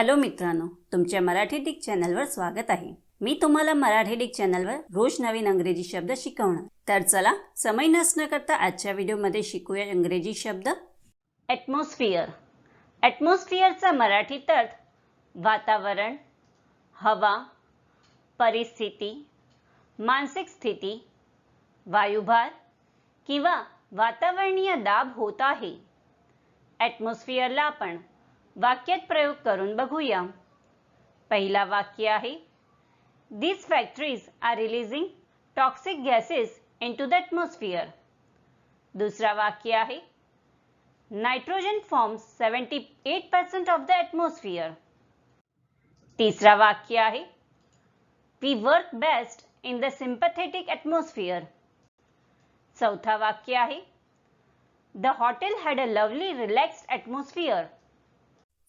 Hello मित्रांनो तुमच्या Marathi Dick चॅनलवर स्वागत आहे. मी तुम्हाला मराठी डिक चॅनलवर रोज नवीन अंग्रेजी शब्द शिकवणार. तर चला समय नसणं करता आजच्या व्हिडिओमध्ये शिकूया इंग्रजी शब्द. ॲटमॉस्फिअर ॲटमॉस्फिअरचा मराठीत अर्थ वातावरण हवा परिस्थिती मानसिक स्थिती वायुभार किंवा वातावरणीय दाब होत आहे. ॲटमॉस्फिअरला आपण वाक्यात प्रयोग करून बघूया. पहिला वाक्य आहे these factories are releasing toxic gases into the atmosphere दुसरा वाक्य आहे nitrogen forms 78% of the atmosphere तिसरा वाक्य आहे we work best in the sympathetic atmosphere चौथा वाक्य आहे the hotel had a lovely relaxed atmosphere